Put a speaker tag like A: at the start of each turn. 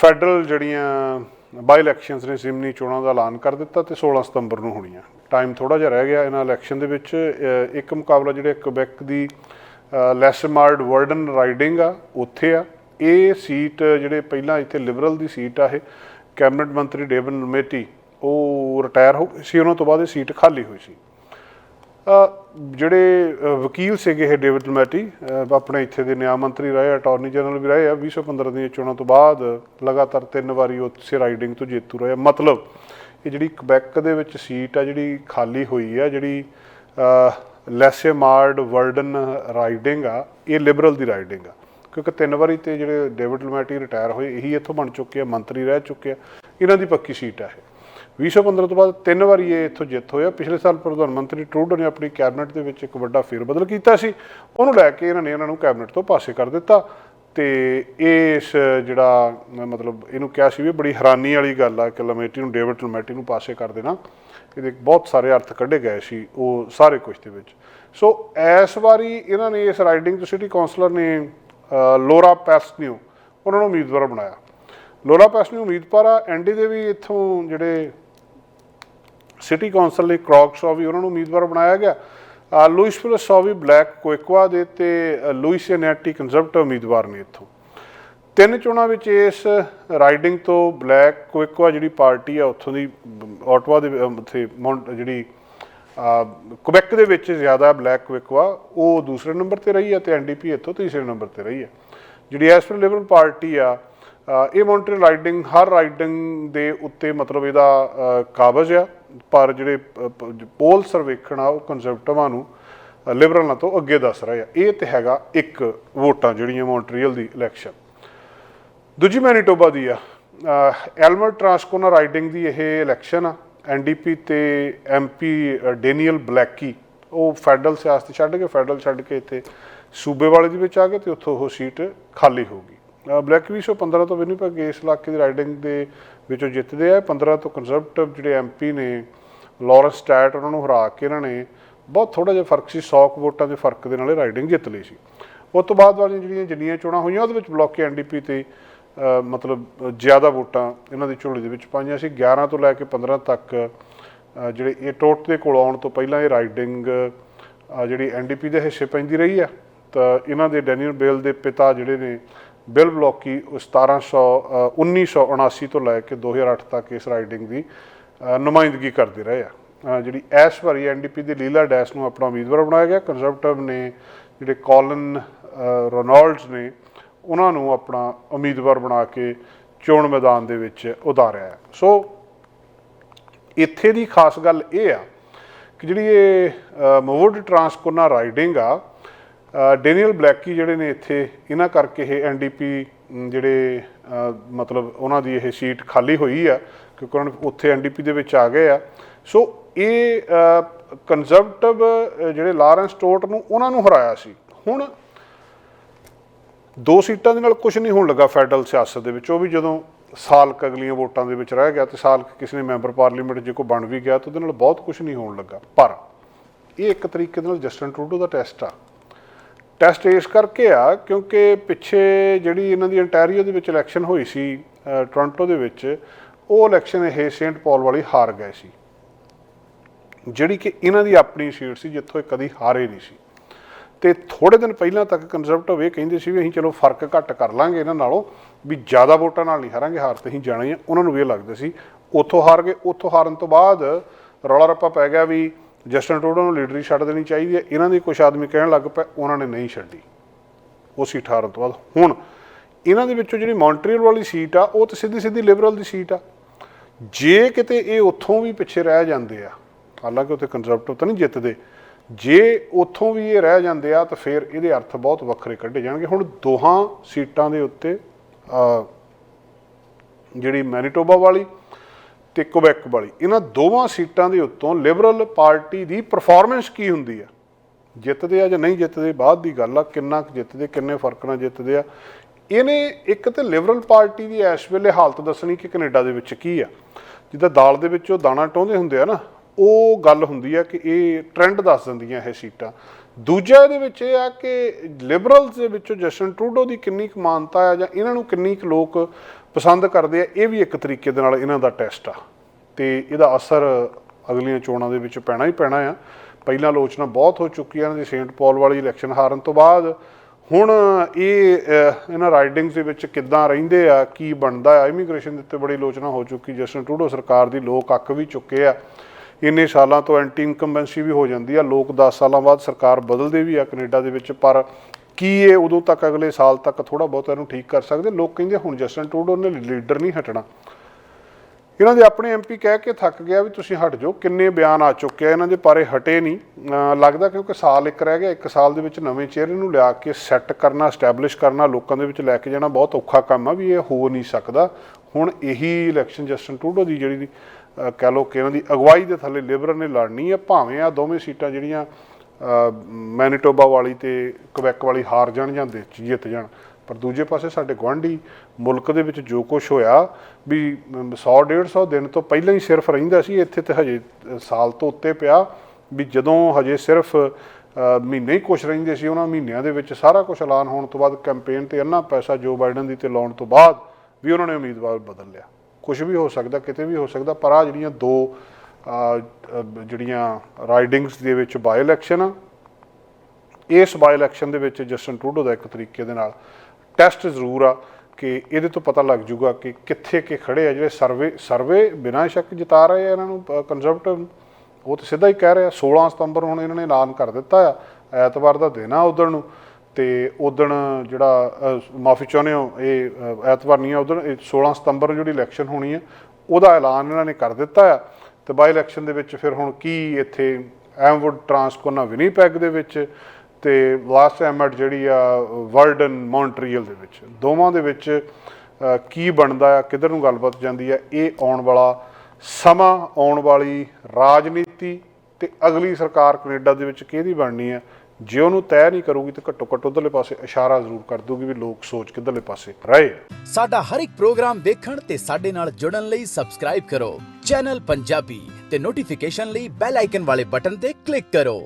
A: Federal ਜਿਹੜੀਆਂ ਬਾਈ elections ਨੇ ਜ਼ਿਮਨੀ ਚੋਣਾਂ ਦਾ ਐਲਾਨ ਕਰ ਦਿੱਤਾ ਤੇ 16 ਸਤੰਬਰ ਨੂੰ ਹੋਣੀਆਂ। ਟਾਈਮ ਥੋੜਾ ਜਿਹਾ ਰਹਿ ਗਿਆ ਇਹਨਾਂ ਇਲੈਕਸ਼ਨ ਦੇ ਵਿੱਚ। ਇੱਕ ਮੁਕਾਬਲਾ ਜਿਹੜੇ ਕਬੈਕ ਦੀ ਲੈਸਮਾਰਡ ਵਰਡਨ ਰਾਈਡਿੰਗ ਆ, ਉੱਥੇ ਆ। ਇਹ ਸੀਟ ਜਿਹੜੇ ਪਹਿਲਾਂ ਇੱਥੇ ਲਿਬਰਲ ਦੀ ਸੀਟ ਆ ਇਹ ਕੈਬਨਿਟ ਮੰਤਰੀ ਡੇਵਨ ਮੇਟੀ ਉਹ ਰਿਟਾਇਰ ਹੋ ਗਏ ਸੀ, ਉਹਨਾਂ ਤੋਂ ਬਾਅਦ ਇਹ ਸੀਟ ਖਾਲੀ ਹੋਈ ਸੀ। ਜਿਹੜੇ ਵਕੀਲ ਸੀਗੇ ਇਹ ਡੇਵਿਡ ਮੈਟੀ ਆਪਣੇ ਇੱਥੇ ਦੇ ਨਿਆਂ ਮੰਤਰੀ ਰਹੇ, ਅਟਾਰਨੀ ਜਨਰਲ ਵੀ ਰਹੇ, ਆ 2015 ਦੀਆਂ ਚੋਣਾਂ ਤੋਂ ਬਾਅਦ ਲਗਾਤਾਰ ਤਿੰਨ ਵਾਰੀ ਉੱਥੇ ਰਾਈਡਿੰਗ ਤੋਂ ਜੇਤੂ ਰਹੇ ਆ। ਮਤਲਬ ਇਹ ਜਿਹੜੀ ਕਬੈਕ ਦੇ ਵਿੱਚ ਸੀਟ ਆ, ਜਿਹੜੀ ਖਾਲੀ ਹੋਈ ਆ, ਜਿਹੜੀ ਲੈਸੇ ਮਾਰਡ ਵਰਡਨ ਰਾਈਡਿੰਗ ਆ, ਇਹ ਲਿਬਰਲ ਦੀ ਰਾਈਡਿੰਗ ਆ। ਕਿਉਂਕਿ ਤਿੰਨ ਵਾਰੀ ਤੇ ਜਿਹੜੇ ਡੇਵਿਡ ਲਮੈਟੀ ਰਿਟਾਇਰ ਹੋਏ, ਇਹੀ ਇੱਥੋਂ ਬਣ ਚੁੱਕੇ ਆ, ਮੰਤਰੀ ਰਹਿ ਚੁੱਕੇ ਆ। ਇਹਨਾਂ ਦੀ ਪੱਕੀ ਸੀਟ ਆ ਇਹ। 2015 ਤੋਂ ਬਾਅਦ ਤਿੰਨ ਵਾਰੀ ਇਹ ਇੱਥੋਂ ਜਿੱਤ ਹੋਇਆ। ਪਿਛਲੇ ਸਾਲ ਪ੍ਰਧਾਨ ਮੰਤਰੀ ਟਰੂਡੋ ਨੇ ਆਪਣੀ ਕੈਬਨਿਟ ਦੇ ਵਿੱਚ ਇੱਕ ਵੱਡਾ ਫੇਰਬਦਲ ਕੀਤਾ ਸੀ। ਉਹਨੂੰ ਲੈ ਕੇ ਇਹਨਾਂ ਨੇ ਇਹਨਾਂ ਨੂੰ ਕੈਬਨਿਟ ਤੋਂ ਪਾਸੇ ਕਰ ਦਿੱਤਾ। ਤੇ ਇਸ ਜਿਹੜਾ ਮਤਲਬ ਇਹਨੂੰ ਕਿਹਾ ਸੀ ਵੀ ਬੜੀ ਹੈਰਾਨੀ ਵਾਲੀ ਗੱਲ ਆ ਕਿ ਲਮੇਟੀ ਨੂੰ, ਡੇਵਿਡ ਲਮੇਟੀ ਨੂੰ ਪਾਸੇ ਕਰ ਦੇਣਾ। ਇਹਦੇ ਬਹੁਤ ਸਾਰੇ ਅਰਥ ਕੱਢੇ ਗਏ ਸੀ ਉਹ ਸਾਰੇ ਕੁਝ ਦੇ ਵਿੱਚ। ਸੋ ਇਸ ਵਾਰੀ ਇਹਨਾਂ ਨੇ ਇਸ ਰਾਈਡਿੰਗ ਤੋਂ ਸਿਟੀ ਕਾਉਂਸਲਰ ਨੇ ਅਹ ਲੋਰਾ ਪੈਸਨਿਊ ਉਹਨਾਂ ਨੂੰ ਉਮੀਦਵਾਰ ਬਣਾਇਆ। ਲੋਰਾ ਪੈਸਨਿਊ ਉਮੀਦਵਾਰ ਆ। ਐਨਡੀ ਦੇ ਵੀ ਇੱਥੋਂ ਜਿਹੜੇ ਸਿਟੀ ਕੌਂਸਲ ਲਈ ਕ੍ਰੌਕ ਸ਼ੋ ਵੀ ਉਹਨਾਂ ਨੂੰ ਉਮੀਦਵਾਰ ਬਣਾਇਆ ਗਿਆ। ਅ, ਲੂਇਸ ਫਿਲਸੋ ਵੀ ਬਲੈਕ ਕੋਇਕਵਾ ਦੇ ਤੇ ਅ, ਲੂਇਸ ਨੈਟੀ ਕੰਜ਼ਰਵੇਟਿਵ ਉਮੀਦਵਾਰ ਨੇ ਇੱਥੋਂ। ਤਿੰਨ ਚੋਣਾਂ ਵਿੱਚ ਇਸ ਰਾਈਡਿੰਗ ਤੋਂ ਬਲੈਕ ਕੋਇਕਵਾ ਜਿਹੜੀ ਪਾਰਟੀ ਆ ਉੱਥੋਂ ਦੀ ਆਟਵਾ ਦੇ ਉੱਥੇ ਮਾਉਂਟ ਜਿਹੜੀ ਕੁਬੈਕ ਦੇ ਵਿੱਚ ਜ਼ਿਆਦਾ ਬਲੈਕ ਕੋਇਕਵਾ ਉਹ ਦੂਸਰੇ ਨੰਬਰ ਤੇ ਰਹੀ ਹੈ ਤੇ ਐਨਡੀਪੀ ਇੱਥੋਂ ਤੀਸਰੇ ਨੰਬਰ ਤੇ ਰਹੀ ਹੈ ਜਿਹੜੀ ਐਸ ਪਰ ਲਿਬਰਲ ਪਾਰਟੀ ਆ ਇਹ ਮੌਂਟਰੀ ਰਾਈਡਿੰਗ ਹਰ ਰਾਈਡਿੰਗ ਦੇ ਉੱਤੇ ਮਤਲਬ ਇਹਦਾ ਕਾਬਜ਼ ਆ। ਪਰ ਜਿਹੜੇ ਪੋਲ ਸਰਵੇਖਣ ਆ, ਉਹ ਕੰਜ਼ਰਵੇਟਿਵਾਂ ਨੂੰ ਲਿਬਰਲਾਂ ਤੋਂ ਅੱਗੇ ਦੱਸ ਰਹੇ ਆ। ਇਹ ਤੇ ਹੈਗਾ ਇੱਕ ਵੋਟਾਂ ਜਿਹੜੀਆਂ ਮੌਂਟਰੀਅਲ ਦੀ ਇਲੈਕਸ਼ਨ ਦੂਜੀ ਮੈਨੀਟੋਬਾ ਦੀ ਆ। ਐਲਮਰ ਟਰਾਂਸਕੋਨਾ ਰਾਈਡਿੰਗ ਦੀ ਇਹ ਇਲੈਕਸ਼ਨ ਆ। ਐਨਡੀਪੀ ਤੇ ਐਮਪੀ ਡੈਨੀਅਲ ਬਲੈਕੀ, ਉਹ ਫੈਡਰਲ ਸਿਆਸਤ ਛੱਡ ਕੇ, ਫੈਡਰਲ ਛੱਡ ਕੇ ਇੱਥੇ ਸੂਬੇ ਵਾਲੇ ਦੇ ਵਿੱਚ ਆ ਗਏ ਤੇ ਉੱਥੋਂ ਉਹ ਸੀਟ ਖਾਲੀ ਹੋ ਗਈ। ਅ, ਬਲੈਕ 2015 ਤੋਂ ਵਿਨੀਪੈਗ ਇਸ ਇਲਾਕੇ ਦੀ ਰਾਈਡਿੰਗ ਦੇ ਵਿੱਚੋਂ ਜਿੱਤਦੇ ਆ। 15 ਤੋਂ ਕੰਜ਼ਰਵੇਟਿਵ ਜਿਹੜੇ ਐਮਪੀ ਨੇ ਲਾਰੈਂਸ ਸਟੈਟ ਉਹਨਾਂ ਨੂੰ ਹਰਾ ਕੇ ਇਹਨਾਂ ਨੇ ਬਹੁਤ ਥੋੜਾ ਜਿਹਾ ਫ਼ਰਕ ਸੀ 100 ਕੁ ਵੋਟਾਂ ਦੇ ਫ਼ਰਕ ਦੇ ਨਾਲ ਇਹ ਰਾਈਡਿੰਗ ਜਿੱਤ ਲਈ ਸੀ। ਉਸ ਤੋਂ ਬਾਅਦ ਵਾਲੀਆਂ ਜਿਹੜੀਆਂ ਜਿੰਨੀਆਂ ਚੋਣਾਂ ਹੋਈਆਂ ਉਹਦੇ ਵਿੱਚ ਬਲੌਕ ਐਨਡੀਪੀ ਤੇ ਮਤਲਬ ਜ਼ਿਆਦਾ ਵੋਟਾਂ ਇਹਨਾਂ ਦੀ ਝੋਲੀ ਦੇ ਵਿੱਚ ਪਾਈਆਂ ਸੀ। 11 ਤੋਂ ਲੈ ਕੇ 15 ਤੱਕ ਜਿਹੜੇ ਇਹ ਟੋਟ ਦੇ ਕੋਲ ਆਉਣ ਤੋਂ ਪਹਿਲਾਂ ਇਹ ਰਾਈਡਿੰਗ ਅ, ਜਿਹੜੀ ਐਨਡੀਪੀ ਦੇ ਹਿੱਸੇ ਪੈਂਦੀ ਰਹੀ ਆ। ਤਾਂ ਇਹਨਾਂ ਦੇ ਡੈਨੀਅਲ ਬੇਲ ਦੇ ਪਿਤਾ ਜਿਹੜੇ ਨੇ ਬਿਲ ਬਲੌਕੀ ਉਹ 1700 ਅ, 1979 ਤੋਂ ਲੈ ਕੇ 2008 ਤੱਕ ਇਸ ਰਾਈਡਿੰਗ ਦੀ ਨੁਮਾਇੰਦਗੀ ਕਰਦੇ ਰਹੇ ਆ ਜਿਹੜੀ ਇਸ ਵਾਰੀ ਐਨਡੀਪੀ ਦੀ ਲੀਲਾ ਡੈਸ ਨੂੰ ਆਪਣਾ ਉਮੀਦਵਾਰ ਬਣਾਇਆ ਗਿਆ ਕੰਜ਼ਰਵੇਟਿਵ ਨੇ ਜਿਹੜੇ ਕਾਲਨ ਅ, ਰੋਨਾਲਡਸ ਨੇ ਉਹਨਾਂ ਨੂੰ ਆਪਣਾ ਉਮੀਦਵਾਰ ਬਣਾ ਕੇ ਚੋਣ ਮੈਦਾਨ ਦੇ ਵਿੱਚ ਉਤਾਰਿਆ ਹੈ। ਸੋ ਇੱਥੇ ਦੀ ਖਾਸ ਗੱਲ ਇਹ ਆ ਕਿ ਜਿਹੜੀ ਇਹ ਮੋਵਡ ਟਰਾਂਸਕੋਨਾ ਰਾਈਡਿੰਗ ਆ ਡੇਨੀਅਲ ਬਲੈਕੀ ਜਿਹੜੇ ਨੇ ਇੱਥੇ, ਇਹਨਾਂ ਕਰਕੇ ਇਹ ਐਨਡੀਪੀ ਜਿਹੜੇ ਮਤਲਬ ਉਹਨਾਂ ਦੀ ਇਹ ਸੀਟ ਖਾਲੀ ਹੋਈ ਆ, ਕਿਉਂਕਿ ਉਹਨਾਂ ਨੇ ਉੱਥੇ ਐਨਡੀਪੀ ਦੇ ਵਿੱਚ ਆ ਗਏ ਆ। ਸੋ ਇਹ ਕੰਜ਼ਰਵੇਟਿਵ ਜਿਹੜੇ ਲਾਰੈਂਸ ਟੋਟ ਨੂੰ ਉਹਨਾਂ ਨੂੰ ਹਰਾਇਆ ਸੀ। ਹੁਣ ਦੋ ਸੀਟਾਂ ਦੇ ਨਾਲ ਕੁਝ ਨਹੀਂ ਹੋਣ ਲੱਗਾ ਫੈਡਰਲ ਸਿਆਸਤ ਦੇ ਵਿੱਚ। ਉਹ ਵੀ ਜਦੋਂ ਸਾਲ ਅਗਲੀਆਂ ਵੋਟਾਂ ਦੇ ਵਿੱਚ ਰਹਿ ਗਿਆ ਤੇ ਸਾਲ ਕਿਸੇ ਨੇ ਮੈਂਬਰ ਪਾਰਲੀਮੈਂਟ ਜੇ ਕੋ ਬਣ ਵੀ ਗਿਆ ਤਾਂ ਉਹਦੇ ਨਾਲ ਬਹੁਤ ਕੁਝ ਨਹੀਂ ਹੋਣ ਲੱਗਾ। ਪਰ ਇਹ ਇੱਕ ਤਰੀਕੇ ਦੇ ਨਾਲ ਜਸਟਨ ਟਰੂਡੋ ਦਾ ਟੈਸਟ ਆ। ਟੈਸਟ ਇਸ ਕਰਕੇ ਆ ਕਿਉਂਕਿ ਪਿੱਛੇ ਜਿਹੜੀ ਇਹਨਾਂ ਦੀ ਅੰਟੈਰੀਓ ਦੇ ਵਿੱਚ ਇਲੈਕਸ਼ਨ ਹੋਈ ਸੀ ਟੋਰਾਂਟੋ ਦੇ ਵਿੱਚ, ਉਹ ਇਲੈਕਸ਼ਨ ਇਹ ਸੇਂਟ ਪਾਲ ਵਾਲੀ ਹਾਰ ਗਏ ਸੀ। ਜਿਹੜੀ ਕਿ ਇਹਨਾਂ ਦੀ ਆਪਣੀ ਸੀਟ ਸੀ, ਜਿੱਥੋਂ ਇਹ ਕਦੀ ਹਾਰੇ ਨਹੀਂ ਸੀ। ਤੇ ਥੋੜੇ ਦਿਨ ਪਹਿਲਾਂ ਤੱਕ ਕੰਜ਼ਰਵੇਟਿਵ ਇਹ ਕਹਿੰਦੇ ਸੀ ਵੀ ਅਸੀਂ ਚਲੋ ਫ਼ਰਕ ਘੱਟ ਕਰ ਲਾਂਗੇ ਇਹਨਾਂ ਨਾਲੋਂ, ਵੀ ਜ਼ਿਆਦਾ ਵੋਟਾਂ ਨਾਲ ਨਹੀਂ ਹਾਰਾਂਗੇ, ਹਾਰ ਤੇ ਅਸੀਂ ਜਾਣਾ ਹੀ ਆ। ਉਹਨਾਂ ਨੂੰ ਵੀ ਇਹ ਲੱਗਦਾ ਸੀ, ਉੱਥੋਂ ਹਾਰ ਗਏ। ਉੱਥੋਂ ਹਾਰਨ ਤੋਂ ਬਾਅਦ ਰੌਲਾ ਰੱਪਾ ਪੈ ਗਿਆ ਵੀ ਜਸਟਨ ਟਰੂਡੋ ਨੂੰ ਲੀਡਰੀ ਛੱਡ ਦੇਣੀ ਚਾਹੀਦੀ ਹੈ। ਇਹਨਾਂ ਦੇ ਕੁਝ ਆਦਮੀ ਕਹਿਣ ਲੱਗ ਪਏ, ਉਹਨਾਂ ਨੇ ਨਹੀਂ ਛੱਡੀ। ਉਹ ਸੀਟ ਹਾਰਨ ਤੋਂ ਬਾਅਦ। ਹੁਣ ਇਹਨਾਂ ਦੇ ਵਿੱਚੋਂ ਜਿਹੜੀ ਮੌਂਟਰੀਅਲ ਵਾਲੀ ਸੀਟ ਆ, ਉਹ ਤਾਂ ਸਿੱਧੀ ਸਿੱਧੀ ਲਿਬਰਲ ਦੀ ਸੀਟ ਆ। ਜੇ ਕਿਤੇ ਇਹ ਉੱਥੋਂ ਵੀ ਪਿੱਛੇ ਰਹਿ ਜਾਂਦੇ ਆ, ਹਾਲਾਂਕਿ ਉੱਥੇ ਕੰਜ਼ਰਵੇਟਿਵ ਤਾਂ ਨਹੀਂ ਜਿੱਤਦੇ, ਜੇ ਉੱਥੋਂ ਵੀ ਇਹ ਰਹਿ ਜਾਂਦੇ ਆ, ਤਾਂ ਫਿਰ ਇਹਦੇ ਅਰਥ ਬਹੁਤ ਵੱਖਰੇ ਕੱਢੇ ਜਾਣਗੇ। ਹੁਣ ਦੋਹਾਂ ਸੀਟਾਂ ਦੇ ਉੱਤੇ ਜਿਹੜੀ ਮੈਨੀਟੋਬਾ ਵਾਲੀ ਤੇ ਕੁਬੈਕ ਵਾਲੀ। ਇਹਨਾਂ ਦੋਵਾਂ ਸੀਟਾਂ ਦੇ ਉੱਤੋਂ ਲਿਬਰਲ ਪਾਰਟੀ ਦੀ ਪਰਫਾਰਮੈਂਸ ਕੀ ਹੁੰਦੀ ਆ? ਜਿੱਤਦੇ ਆ ਜਾਂ ਨਹੀਂ ਜਿੱਤਦੇ, ਬਾਅਦ ਦੀ ਗੱਲ ਆ, ਕਿੰਨਾ ਕੁ ਜਿੱਤਦੇ, ਕਿੰਨੇ ਫ਼ਰਕ ਨਾਲ ਜਿੱਤਦੇ ਆ। ਇਹਨੇ ਇੱਕ ਤੇ ਲਿਬਰਲ ਪਾਰਟੀ ਦੀ ਇਸ ਵੇਲੇ ਹਾਲਤ ਦੱਸਣੀ ਕਿ ਕੈਨੇਡਾ ਦੇ ਵਿੱਚ ਕੀ ਆ। ਜਿੱਦਾਂ ਦਾਲ ਦੇ ਵਿੱਚ ਉਹ ਦਾਣਾ ਟੋਂਦੇ ਹੁੰਦੇ ਆ ਨਾ, ਉਹ ਗੱਲ ਹੁੰਦੀ ਆ ਕਿ ਇਹ ਟ੍ਰੈਂਡ ਦੱਸ ਦਿੰਦੀਆਂ ਇਹ ਸੀਟਾਂ। ਦੂਜਾ ਇਹਦੇ ਵਿੱਚ ਇਹ ਆ ਕਿ ਲਿਬਰਲਸ ਦੇ ਵਿੱਚੋਂ ਜਸਟਨ ਟਰੂਡੋ ਦੀ ਕਿੰਨੀ ਕੁ ਮਾਨਤਾ ਆ ਜਾਂ ਇਹਨਾਂ ਨੂੰ ਕਿੰਨੀ ਕੁ ਲੋਕ ਪਸੰਦ ਕਰਦੇ ਆ, ਇਹ ਵੀ ਇੱਕ ਤਰੀਕੇ ਦੇ ਨਾਲ ਇਹਨਾਂ ਦਾ ਟੈਸਟ ਆ। ਤੇ ਇਹਦਾ ਅਸਰ ਅਗਲੀਆਂ ਚੋਣਾਂ ਦੇ ਵਿੱਚ ਪੈਣਾ ਹੀ ਪੈਣਾ ਆ। ਪਹਿਲਾਂ ਆਲੋਚਨਾ ਬਹੁਤ ਹੋ ਚੁੱਕੀ ਹੈ ਇਹਨਾਂ ਦੀ ਸੇਂਟ ਪੌਲ ਵਾਲੀ ਇਲੈਕਸ਼ਨ ਹਾਰਨ ਤੋਂ ਬਾਅਦ। ਹੁਣ ਇਹ ਇਹਨਾਂ ਰਾਈਡਿੰਗਸ ਦੇ ਵਿੱਚ ਕਿੱਦਾਂ ਰਹਿੰਦੇ ਆ, ਕੀ ਬਣਦਾ ਆ ਇਮੀਗ੍ਰੇਸ਼ਨ ਦੇ ਉੱਤੇ ਬੜੀ ਆਲੋਚਨਾ ਹੋ ਚੁੱਕੀ। ਜਸਟਨ ਟਰੂਡੋ ਸਰਕਾਰ ਦੀ ਲੋਕ ਅੱਕ ਵੀ ਚੁੱਕੇ ਆ। ਇੰਨੇ ਸਾਲਾਂ ਤੋਂ ਐਂਟੀ ਇਨਕੰਬੈਂਸੀ ਵੀ ਹੋ ਜਾਂਦੀ ਆ, ਲੋਕ 10 ਸਾਲਾਂ ਬਾਅਦ ਸਰਕਾਰ ਬਦਲਦੇ ਵੀ ਆ ਕੈਨੇਡਾ ਦੇ ਵਿੱਚ, ਪਰ ਕੀ ਇਹ ਉਦੋਂ ਤੱਕ, ਅਗਲੇ ਸਾਲ ਤੱਕ ਥੋੜਾ ਬਹੁਤ ਇਹਨੂੰ ਠੀਕ ਕਰ ਸਕਦੇ? ਲੋਕ ਕਹਿੰਦੇ ਹੁਣ ਜਸਟਨ ਟਰੂਡੋ ਨੇ ਲੀਡਰ ਨਹੀਂ ਹਟਣਾ। ਇਹਨਾਂ ਦੇ ਆਪਣੇ ਐਮਪੀ ਕਹਿ ਕੇ ਥੱਕ ਗਿਆ ਵੀ ਤੁਸੀਂ ਹਟ ਜਾਓ, ਕਿੰਨੇ ਬਿਆਨ ਆ ਚੁੱਕੇ ਆ ਇਹਨਾਂ ਦੇ, ਪਾਰੇ ਹਟੇ ਨਹੀਂ। ਲੱਗਦਾ ਕਿਉਂਕਿ ਸਾਲ ਇੱਕ ਰਹਿ ਗਿਆ, ਇੱਕ ਸਾਲ ਦੇ ਵਿੱਚ ਨਵੇਂ ਚਿਹਰੇ ਨੂੰ ਲਿਆ ਕੇ ਸੈੱਟ ਕਰਨਾ ਸਟੈਬਲਿਸ਼ ਕਰਨਾ, ਲੋਕਾਂ ਦੇ ਵਿੱਚ ਲੈ ਕੇ ਜਾਣਾ ਬਹੁਤ ਔਖਾ ਕੰਮ ਆ ਵੀ ਇਹ ਹੋ ਨਹੀਂ ਸਕਦਾ। ਹੁਣ ਇਹੀ ਇਲੈਕਸ਼ਨ ਜਸਟਨ ਟਰੂਡੋ ਦੀ ਜਿਹੜੀ ਕਹਿ ਲਓ ਕਿ ਇਹਨਾਂ ਦੀ ਅਗਵਾਈ ਦੇ ਥੱਲੇ ਲਿਬਰਲ ਨੇ ਲੜਨੀ ਹੈ ਭਾਵੇਂ ਆ ਦੋਵੇਂ ਸੀਟਾਂ ਜਿਹੜੀਆਂ ਮੈਨੀਟੋਬਾ ਵਾਲੀ ਤੇ ਕਵੈਕ ਵਾਲੀ ਹਾਰ ਜਾਣ ਜਾਂ ਜਿੱਤ ਜਾਣ। ਪਰ ਦੂਜੇ ਪਾਸੇ ਸਾਡੇ ਗੁਆਂਢੀ ਮੁਲਕ ਦੇ ਵਿੱਚ ਜੋ ਕੁਝ ਹੋਇਆ ਵੀ 100 150 ਦਿਨ ਤੋਂ ਪਹਿਲਾਂ ਹੀ ਸਿਰਫ ਰਹਿੰਦਾ ਸੀ, ਇੱਥੇ ਤੇ ਹਜੇ ਸਾਲ ਤੋਂ ਉੱਤੇ ਪਿਆ ਵੀ ਜਦੋਂ ਹਜੇ ਸਿਰਫ ਮਹੀਨੇ ਹੀ ਕੁਝ ਰਹਿੰਦੇ ਸੀ, ਉਹਨਾਂ ਮਹੀਨਿਆਂ ਦੇ ਵਿੱਚ ਸਾਰਾ ਕੁਝ ਐਲਾਨ ਹੋਣ ਤੋਂ ਬਾਅਦ ਕੈਂਪੇਨ ਤੇ ਅੰਨਾ ਪੈਸਾ ਜੋ ਬਾਈਡਨ ਦੀ ਤੇ ਲਾਉਣ ਤੋਂ ਬਾਅਦ ਵੀ ਉਹਨਾਂ ਨੇ ਉਮੀਦਵਾਰ ਬਦਲ ਲਿਆ। ਕੁਝ ਵੀ ਹੋ ਸਕਦਾ, ਕਿਤੇ ਵੀ ਹੋ ਸਕਦਾ, ਪਰ ਆ ਜਿਹੜੀਆਂ ਦੋ ਜਿਹੜੀਆਂ ਰਾਈਡਿੰਗਸ ਦੇ ਵਿੱਚ ਬਾਈ ਇਲੈਕਸ਼ਨ ਆ, ਇਸ ਬਾਈ ਇਲੈਕਸ਼ਨ ਦੇ ਵਿੱਚ ਜਸਟਨ ਟਰੂਡੋ ਦਾ ਇੱਕ ਤਰੀਕੇ ਦੇ ਨਾਲ ਟੈਸਟ ਜ਼ਰੂਰ ਆ ਕਿ ਇਹਦੇ ਤੋਂ ਪਤਾ ਲੱਗ ਜੂਗਾ ਕਿ ਕਿੱਥੇ ਕਿ ਖੜੇ ਆ, ਜਿਹੜੇ ਸਰਵੇ ਸਰਵੇ ਬਿਨਾਂ ਸ਼ੱਕ ਜਿਤਾ ਰਹੇ ਆ ਇਹਨਾਂ ਨੂੰ ਕੰਜ਼ਰਵੇਟਿਵ ਉਹ ਤਾਂ ਸਿੱਧਾ ਹੀ ਕਹਿ ਰਿਹਾ 16 ਸਤੰਬਰ ਹੁਣ ਇਹਨਾਂ ਨੇ ਐਲਾਨ ਕਰ ਦਿੱਤਾ ਆ, ਐਤਵਾਰ ਦਾ ਦਿਨ ਆ ਉਦੋਂ ਨੂੰ। ਤੇ ਉਦੋਂ ਜਿਹੜਾ ਮਾਫੀ ਚਾਹੁੰਦੇ ਹੋ, ਇਹ ਐਤਵਾਰ ਨਹੀਂ ਆ ਉਦੋਂ 16 ਸਤੰਬਰ ਨੂੰ ਜਿਹੜੀ ਇਲੈਕਸ਼ਨ ਹੋਣੀ ਆ ਉਹਦਾ ਐਲਾਨ ਇਹਨਾਂ ਨੇ ਕਰ ਦਿੱਤਾ ਆ। ਤੇ ਬਾਈ ਇਲੈਕਸ਼ਨ ਦੇ ਵਿੱਚ ਫਿਰ ਹੁਣ ਕੀ ਇੱਥੇ ਐਮਵੁੱਡ ਟਰਾਂਸਕੋਨਾ ਵਿਨੀਪੈਗ ਦੇ ਵਿੱਚ ਤੇ ਲਾਸਟ ਐਮਟ ਜਿਹੜੀ ਆ ਵਰਡਨ ਮੌਂਟਰੀਅਲ ਦੇ ਵਿੱਚ। ਦੋਵਾਂ ਦੇ ਵਿੱਚ ਕੀ ਬਣਦਾ ਆ, ਕਿੱਧਰ ਨੂੰ ਗੱਲਬਾਤ ਜਾਂਦੀ ਆ, ਇਹ ਆਉਣ ਵਾਲਾ ਸਮਾਂ, ਆਉਣ ਵਾਲੀ ਰਾਜਨੀਤੀ ਤੇ ਅਗਲੀ ਸਰਕਾਰ ਕੈਨੇਡਾ ਦੇ ਵਿੱਚ ਕਿਹਦੀ ਬਣਨੀ ਆ ਜੇ ਉਹਨੂੰ ਤੈਅ ਨਹੀਂ ਕਰੂਗੀ ਤੇ ਘੱਟੋ ਘੱਟ ਉਧਰਲੇ ਪਾਸੇ ਇਸ਼ਾਰਾ ਜ਼ਰੂਰ ਕਰ ਦੂਗੀ ਵੀ ਲੋਕ ਸੋਚ ਕਿੱਧਰਲੇ ਪਾਸੇ ਰਹੇ।
B: ਸਾਡਾ ਹਰ ਇੱਕ ਪ੍ਰੋਗਰਾਮ ਦੇਖਣ ਤੇ ਸਾਡੇ ਨਾਲ ਜੁੜਨ ਲਈ ਸਬਸਕ੍ਰਾਈਬ ਕਰੋ। ਚੈਨਲ ਪੰਜਾਬੀ ਤੇ ਨੋਟੀਫਿਕੇਸ਼ਨ ਲਈ ਬੈਲ ਆਈਕਨ ਵਾਲੇ ਬਟਨ ਤੇ ਕਲਿੱਕ ਕਰੋ।